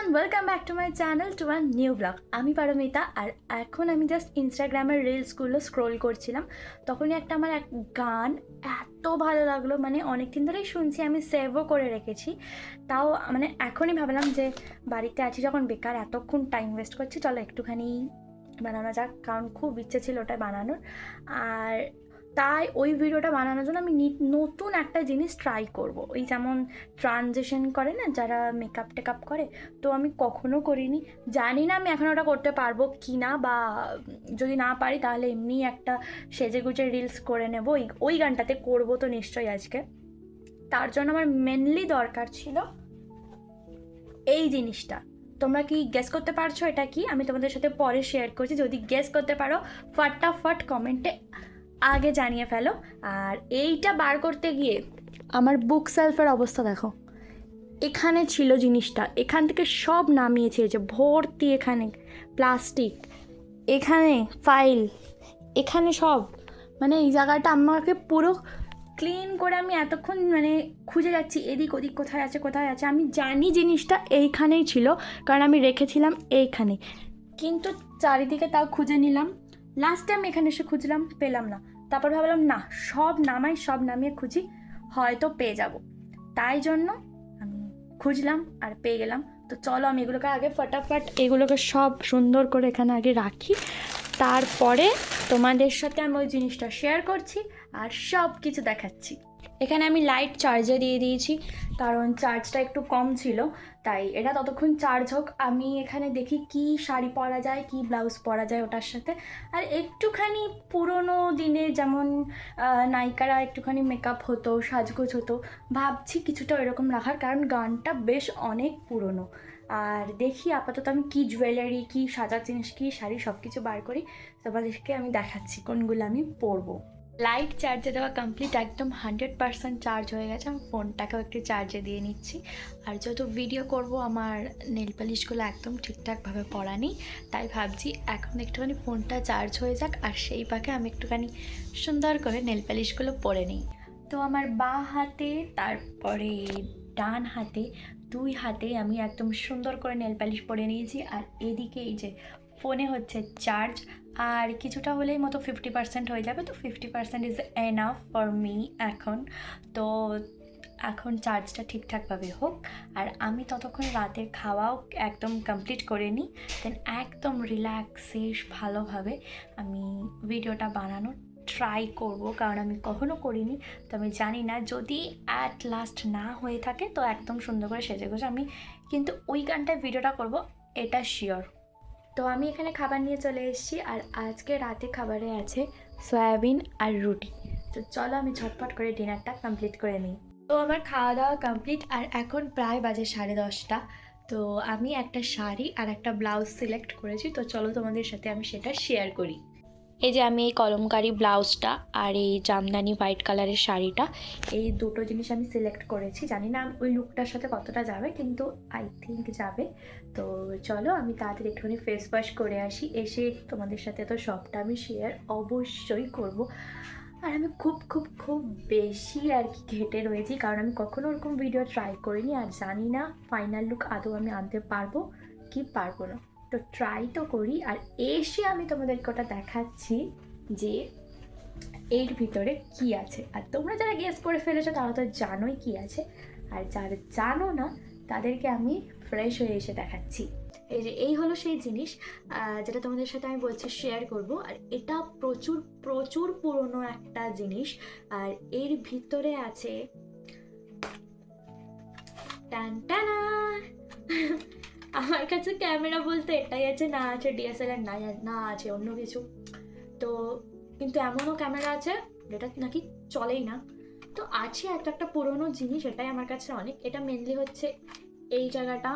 Everyone welcome back to my channel to my new blog আমি পারমিতা আর এখন আমি just ইনস্টাগ্রামের রিলসগুলো স্ক্রোল করছিলাম। তখনই একটা আমার এক গান এত ভালো লাগল মানে অনেক দিন ধরেই শুনছি, আমি সেভও করে রেখেছি। তাও মানে এখনই ভাবলাম যে বাড়িতে আছি যখন বেকার, এতক্ষণ টাইম ওয়েস্ট করছি, চলো একটুখানি বানানো যাক, কারণ খুব ইচ্ছে ছিল ওটা বানানোর। আর তাই ওই ভিডিওটা বানানোর জন্য আমি নতুন একটা জিনিস ট্রাই করব। ওই যেমন ট্রানজেকশন করে না, যারা মেকআপ টেকআপ করে, তো আমি কখনো করিনি। জানি না আমি এখন ওটা করতে পারব কি না বা যদি না পারি তাহলে এমনি একটা সেজে গুজে রিলস করে নেব। ওই ওই গানটাতে করব তো নিশ্চয়ই আজকে। তার জন্য আমার মেনলি দরকার ছিল এই জিনিসটা। তোমরা কি গেস করতে পারছ এটা কি? আমি তোমাদের সাথে পরে শেয়ার করছি। যদি গেস করতে পারো, ফটাফট কমেন্টে আগে জানিয়ে ফেলো। আর এইটা বার করতে গিয়ে আমার বুক সেলফের অবস্থা দেখো। এখানে ছিল জিনিসটা। এখান থেকে সব নামিয়েছে যে ভর্তি এখানে প্লাস্টিক এখানে ফাইল এখানে সব। মানে এই জায়গাটা আমাকে পুরো ক্লিন করে আমি এতক্ষণ মানে খুঁজে যাচ্ছি, এদিক ওদিক কোথায় আছে কোথায় আছে। আমি জানি জিনিসটা এইখানেই ছিল, কারণ আমি রেখেছিলাম এইখানে। কিন্তু চারিদিকে তাও খুঁজে নিলাম। লাস্ট টাইম এখানে এসে খুঁজলাম, পেলাম না। তারপর ভাবলাম, না, সব নামাই, সব নামিয়ে খুঁজি, হয়তো পেয়ে যাব। তাই জন্য আমি খুঁজলাম আর পেয়ে গেলাম। তো চলো আমি এগুলোকে আগে ফটাফট, এগুলোকে সব সুন্দর করে এখানে আগে রাখি। তারপরে তোমাদের সাথে আমি ওই জিনিসটা শেয়ার করছি আর সব কিছু দেখাচ্ছি। এখানে আমি লাইট চার্জে দিয়ে দিয়েছি, কারণ চার্জটা একটু কম ছিল, তাই এটা ততক্ষণ চার্জ হোক। আমি এখানে দেখি কি শাড়ি পরা যায়, কি ব্লাউজ পরা যায় ওটার সাথে। আর একটুখানি পুরনো দিনে যেমন নায়িকারা একটুখানি মেকআপ হতো, সাজগোজ হতো, ভাবছি কিছুটা এরকম রাখার, কারণ গানটা বেশ অনেক পুরনো। আর দেখি আপাতত আমি কি জুয়েলারি কি সাজার জিনিস, কি শাড়ি সব কিছু বার করি, তোমাদেরকে আমি দেখাচ্ছি কোনগুলো আমি পরবো। লাইট চার্জে দেওয়া কমপ্লিট একদম হান্ড্রেড পার্সেন্ট চার্জ হয়ে গেছে। আমি ফোনটাকেও একটু চার্জে দিয়ে নিচ্ছি। আর যেহেতু ভিডিও করব, আমার নেল পালিশগুলো একদম ঠিকঠাকভাবে পড়া নেই, তাই ভাবছি এখন একটুখানি ফোনটা চার্জ হয়ে যাক, আর সেই পাকে আমি একটুখানি সুন্দর করে নেল পালিশগুলো পরে নিই। তো আমার বা হাতে, তারপরে ডান হাতে, দুই হাতে আমি একদম সুন্দর করে নেল পালিশ পরে নিয়েছি। আর এদিকে এই যে ফোনে হচ্ছে চার্জ আর কিছুটা হলেই মতো ফিফটি পার্সেন্ট হয়ে যাবে, তো fifty percent is enough for me এখন। তো এখন চার্জটা ঠিকঠাকভাবে হোক, আর আমি ততক্ষণ রাতের খাওয়াও একদম কমপ্লিট করে নিই দেন একদম রিল্যাক্সে ভালোভাবে আমি ভিডিওটা বানানোর ট্রাই করব, কারণ আমি কখনো করিনি, তো আমি জানি না, যদি অ্যাট লাস্ট না হয়ে থাকে, তো একদম সুন্দর করে সেজে গুজে আমি কিন্তু ওই গানটায় ভিডিওটা করব, এটা শিওর তো আমি এখানে খাবার নিয়ে চলে এসেছি আর আজকে রাতে খাবারে আছে সয়াবিন আর রুটি। তো চলো আমি ঝটপট করে ডিনারটা কমপ্লিট করে নিই। তো আমার খাওয়া দাওয়া কমপ্লিট আর এখন প্রায় বাজে সাড়ে দশটা। তো আমি একটা শাড়ি আর একটা ব্লাউজ সিলেক্ট করেছি। তো চলো তোমাদের সাথে আমি সেটা শেয়ার করি। এই যে আমি এই কলমকারি ব্লাউজটা আর এই জামদানি হোয়াইট কালারের শাড়িটা, এই দুটো জিনিস আমি সিলেক্ট করেছি। জানি না ওই লুকটার সাথে কতটা যাবে, কিন্তু আই থিঙ্ক যাবে। তো চলো আমি তাড়াতাড়ি একটুখানি ফেস ওয়াশ করে আসি। এসে তোমাদের সাথে তো সবটা আমি শেয়ার অবশ্যই করব। আর আমি খুব খুব খুব বেশি আর কি ঘেটে রয়েছি, কারণ আমি কখনো ওরকম ভিডিও ট্রাই করিনি। আর জানি না ফাইনাল লুক আদৌ আমি আনতে পারব কি পারব না। তো ট্রাই তো করি, আর এসে আমি তোমাদেরকে ওটা দেখাচ্ছি যে এর ভিতরে কি আছে। আর তোমরা যারা গেস করে ফেলেছো তারা তো জানোই কি আছে। আর যারা জানো না, তাদেরকে আমি ফ্রেশ হয়ে এসে দেখাচ্ছি। এই যে, এই হলো সেই জিনিস যেটা তোমাদের সাথে আমি বলছি শেয়ার করব। আর এটা প্রচুর প্রচুর পুরনো একটা জিনিস। আর এর ভিতরে আছে আমার কাছে ক্যামেরা বলতে এটাই আছে, না আছে ডিএসএলআর না না আছে, অন্য কিছু। তো কিন্তু এমনও ক্যামেরা আছে, যেটা নাকি চলেই না। তো আছে একটা একটা পুরনো জিনিস, এটাই আমার কাছে অনেক। এটা মেনলি হচ্ছে এই জায়গাটা।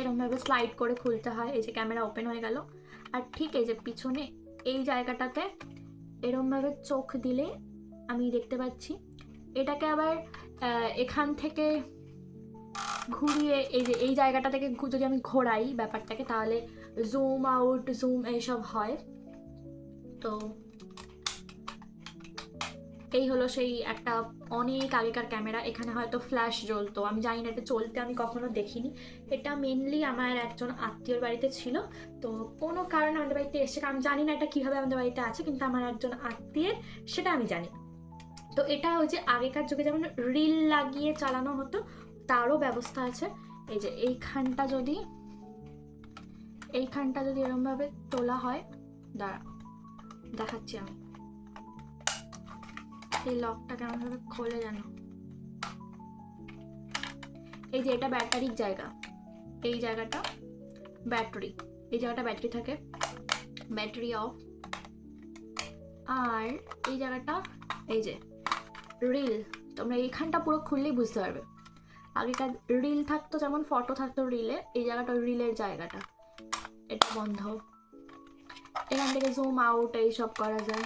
এরমভাবে স্লাইড করে খুলতে হয়, এই যে ক্যামেরা ওপেন হয়ে গেল। আর ঠিক এই যে পিছনে এই জায়গাটাতে এরমভাবে চোখ দিলে আমি দেখতে পাচ্ছি। এটাকে আবার এখান থেকে ঘুরিয়ে এই যে, এই জায়গাটা থেকে যদি আমি ঘোরাই ব্যাপারটাকে, তাহলে জুম আউট জুম এইসব হয়। তো এই হলো সেই একটা অনেক আগেকার ক্যামেরা, এখানে হয়তো ফ্ল্যাশ জ্বলতো। আমি জানি না এটা চলতে আমি কখনো দেখিনি। এটা মেনলি আমার একজন আত্মীয়র বাড়িতে ছিল। তো কোনো কারণে আমাদের বাড়িতে এসে, আমি জানি না এটা কীভাবে আমাদের বাড়িতে আছে, কিন্তু আমার একজন আত্মীয়ের, সেটা আমি জানি। তো এটা ওই যে আগেকার যুগে যেমন রিল লাগিয়ে চালানো হতো তারও ব্যবস্থা আছে। এই যে এইখানটা যদি এইখানটা যদি এরমভাবে তোলা হয়, দাঁড়া, দেখাচ্ছি আমি। এই লকটা কেমনভাবে খোলে যেন। এই যে এটা ব্যাটারির জায়গা। এই জায়গাটা ব্যাটারি, এই জায়গাটা ব্যাটারি থাকে। Battery of. আর এই জায়গাটা, এই যে, রিল। তোমরা এইখানটা পুরো খুললেই বুঝতে পারবে। আগেকার রিল থাকতো, যেমন ফটো থাকতো রিলে এই জায়গাটা রিলের জায়গাটা। এটা বন্ধ। এখান থেকে জুম আউট এইসব করা যায়।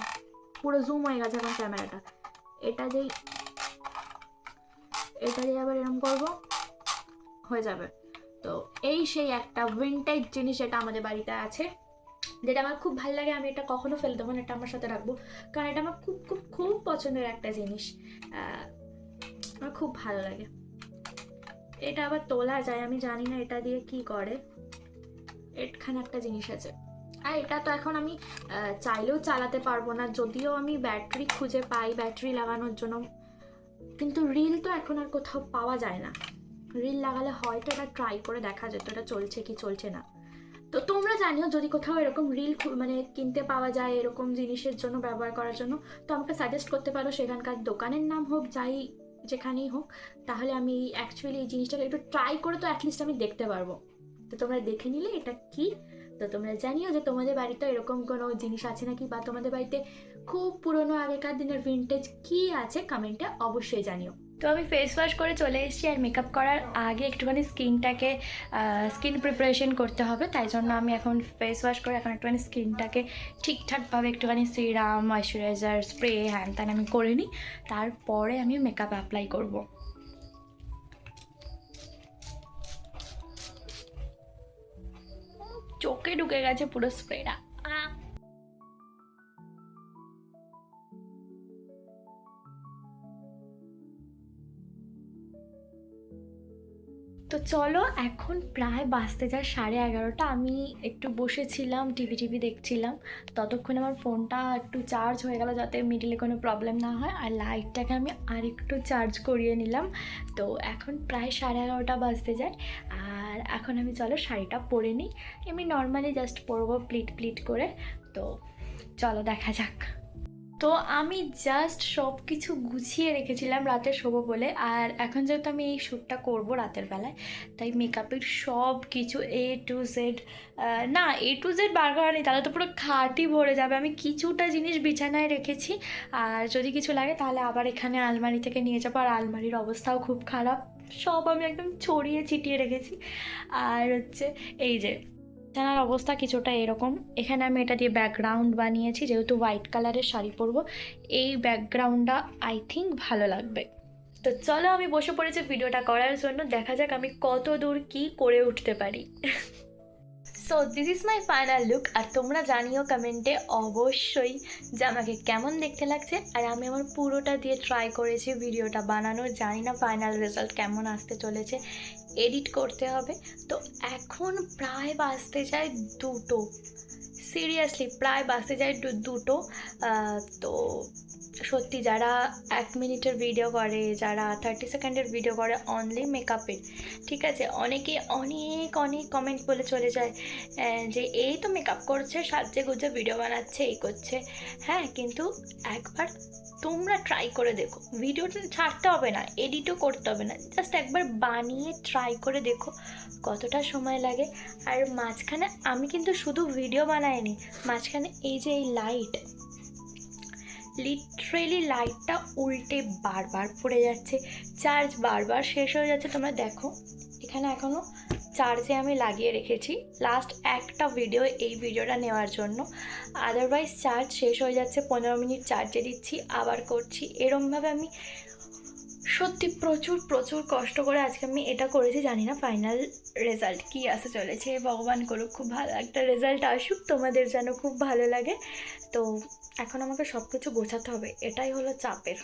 পুরো জুম হয়ে গেছে এখন ক্যামেরাটা এটা যেই এটা দিয়ে আবার এরকম করব, হয়ে যাবে। তো এই সেই একটা উইন্টেজ জিনিস এটা আমাদের বাড়িতে আছে, যেটা আমার খুব ভালো লাগে, আমি এটা কখনো ফেলে দেবো না, এটা আমার সাথে রাখব। কারণ এটা আমার খুব খুব খুব পছন্দের একটা জিনিস। আমার খুব ভালো লাগে। এটা আবার তোলা যায়, আমি জানি না এটা দিয়ে কি করে। এখানে একটা জিনিস আছে। আর এটা তো এখন আমি চাইলেও চালাতে পারব না, যদিও আমি ব্যাটারি খুঁজে পাই ব্যাটারি লাগানোর জন্য। কিন্তু রিল তো এখন আর কোথাও পাওয়া যায় না। রিল লাগালে হয়তো এটা ট্রাই করে দেখা যেত, এটা চলছে কি চলছে না। তো তোমরা জানিও, যদি কোথাও এরকম রিল মানে কিনতে পাওয়া যায় এরকম জিনিসের জন্য, ব্যবহার করার জন্য, তো আমাকে সাজেস্ট করতে পারো, সেখানকার দোকানের নাম হোক, যাই যেখানেই হোক, তাহলে আমি অ্যাকচুয়ালি এই জিনিসটাকে একটু ট্রাই করে তো অ্যাটলিস্ট আমি দেখতে পারব। তো তোমরা দেখে নিলে এটা কি? তো তোমরা জানিও যে তোমাদের বাড়িতে এরকম কোনো জিনিস আছে নাকি? বা তোমাদের বাড়িতে খুব পুরনো আগেকার দিনের ভিন্টেজ কি আছে? কমেন্টে অবশ্যই জানিও। তো আমি ফেস ওয়াশ করে চলে এসেছি আর মেকআপ করার আগে একটুখানি স্কিনটাকে স্কিন প্রিপারেশন করতে হবে। তাই জন্য আমি এখন ফেস ওয়াশ করে এখন একটুখানি স্কিনটাকে ঠিকঠাকভাবে একটুখানি সিরাম ময়শ্চারাইজার স্প্রে হ্যান ত্যান আমি করে নিই। তারপরে আমি মেকআপ অ্যাপ্লাই করব। চোখে ঢুকে গেছে পুরো স্প্রেটা চলো, এখন প্রায় বাজতে যায় সাড়ে এগারোটা। আমি একটু বসেছিলাম, টিভি টিভি দেখছিলাম। ততক্ষণে আমার ফোনটা একটু চার্জ হয়ে গেল যাতে মিডিলে কোনো প্রবলেম না হয়। আর লাইটটাকে আমি আরেকটু চার্জ করিয়ে নিলাম। তো এখন প্রায় সাড়ে এগারোটা বাজতে যায়। আর এখন আমি চলো শাড়িটা পরে নিই। এমনি নর্মালি জাস্ট পরবো প্লিট প্লিট করে। তো চলো দেখা যাক। তো আমি জাস্ট সব কিছু গুছিয়ে রেখেছিলাম রাতে শোবো বলে। আর এখন যেহেতু আমি এই শ্যুটটা করব রাতের বেলায়, তাই মেকআপের সব কিছু এ টু জেড না এ টু জেড বার করা নেই, তাহলে তো পুরো খাটই ভরে যাবে। আমি কিছুটা জিনিস বিছানায় রেখেছি, আর যদি কিছু লাগে তাহলে আবার এখানে আলমারি থেকে নিয়ে যাব। আর আলমারির অবস্থাও খুব খারাপ। সব আমি একদম ছড়িয়ে ছিটিয়ে রেখেছি। আর হচ্ছে এই যে বিছানার অবস্থা কিছুটা এরকম। এখানে আমি এটা দিয়ে ব্যাকগ্রাউন্ড বানিয়েছি, যেহেতু হোয়াইট কালারের শাড়ি পরবো। এই ব্যাকগ্রাউন্ডটা আই থিঙ্ক ভালো লাগবে। তো চলো আমি বসে পড়েছি ভিডিওটা করার জন্য। দেখা যাক আমি কত দূর কি করে উঠতে পারি। So this is my final look আর তোমরা জানিও কমেন্টে অবশ্যই যে আমাকে কেমন দেখতে লাগছে। আর আমি আমার পুরোটা দিয়ে ট্রাই করেছি ভিডিওটা বানানোর। জানি না ফাইনাল রেজাল্ট কেমন আসতে চলেছে। এডিট করতে হবে। তো এখন প্রায় বাজতে যায় দুটো। সিরিয়াসলি প্রায় বাজতে যায় দুটো। তো সত্যি যারা এক মিনিটের ভিডিও করে, যারা থার্টি সেকেন্ডের ভিডিও করে অনলি মেকআপের ঠিক আছে? অনেকে অনেক অনেক কমেন্ট বলে চলে যায় যে এই তো মেকআপ করছে সাজে গুজে ভিডিও বানাচ্ছে, এই করছে। হ্যাঁ কিন্তু একবার তোমরা ট্রাই করে দেখো। ভিডিওটা ছাড়তে হবে না এডিটও করতে হবে না। জাস্ট একবার বানিয়ে ট্রাই করে দেখো কতটা সময় লাগে। আর মাঝখানে আমি কিন্তু শুধু ভিডিও বানাইনি, মাঝখানে এই যে এই লাইট লিটারেলি লাইটটা উল্টে বারবার পড়ে যাচ্ছে। চার্জ বারবার শেষ হয়ে যাচ্ছে। তোমরা দেখো, এখানে এখনও চার্জে আমি লাগিয়ে রেখেছি। লাস্ট একটা ভিডিও এই ভিডিওটা নেওয়ার জন্য। আদারওয়াইজ চার্জ শেষ হয়ে যাচ্ছে। পনেরো মিনিট চার্জে দিচ্ছি, আবার করছি। এরমভাবে আমি সত্যি প্রচুর প্রচুর কষ্ট করে আজকে আমি এটা করেছি, জানি না ফাইনাল রেজাল্ট কী আসতে চলেছে। ভগবান করুক, খুব ভালো একটা রেজাল্ট আসুক, তোমাদের যেন খুব ভালো লাগে। তো এখন আমাকে সব কিছু গোছাতে হবে, এটাই হলো চাপের।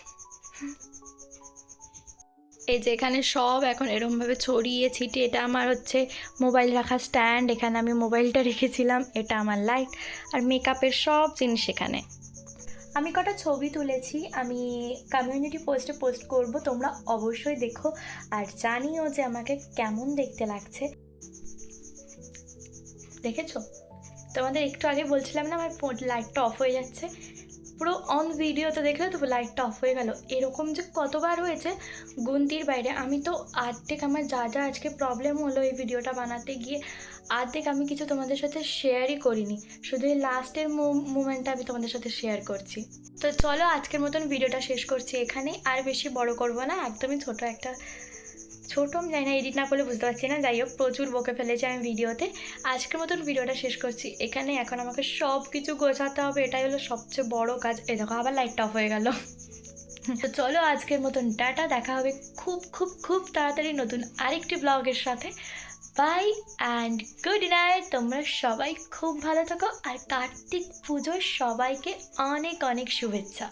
এই যে এখানে সব এখন এরমভাবে ছড়িয়ে ছিটিয়ে, এটা আমার হচ্ছে মোবাইল রাখার স্ট্যান্ড এখানে আমি মোবাইলটা রেখেছিলাম, এটা আমার লাইট আর মেকআপের সব জিনিস এখানে। আমি কটা ছবি তুলেছি, আমি কমিউনিটি পোস্টে পোস্ট করব, তোমরা অবশ্যই দেখো আর জানিও যে আমাকে কেমন দেখতে লাগছে। দেখেছ? তোমাদের একটু আগে বলছিলাম না, আমার লাইটটা অফ হয়ে যাচ্ছে। পুরো অন ভিডিওতে দেখলে তো লাইটটা অফ হয়ে গেল। এরকম যে কতবার হয়েছে, গুনতির বাইরে। আমি তো আর্ধেক আমার যা যা আজকে প্রবলেম হলো এই ভিডিওটা বানাতে গিয়ে, আর্ধেক আমি কিছু তোমাদের সাথে শেয়ারই করিনি। শুধু এই লাস্টের মুমেন্টটা আমি তোমাদের সাথে শেয়ার করছি। তো চলো আজকের মতন ভিডিওটা শেষ করছি এখানে আর বেশি বড় করব না, একদমই ছোট একটা ছোট, আমি জানি না এডিট না করলে বুঝতে পারছি না। যাই হোক, প্রচুর বকে ফেলেছি আমি ভিডিওতে। আজকের মতন ভিডিওটা শেষ করছি। এখানে এখন আমাকে সব কিছু গোছাতে হবে, এটাই হলো সবচেয়ে বড় কাজ। এ দেখো, আবার লাইটটা অফ হয়ে গেল। তো চলো আজকের মতন ডাটা দেখা হবে খুব খুব খুব তাড়াতাড়ি নতুন আরেকটি ব্লগের সাথে। বাই অ্যান্ড গুড নাইট তোমরা সবাই খুব ভালো থাকো, আর কার্তিক পুজোর সবাইকে অনেক অনেক শুভেচ্ছা।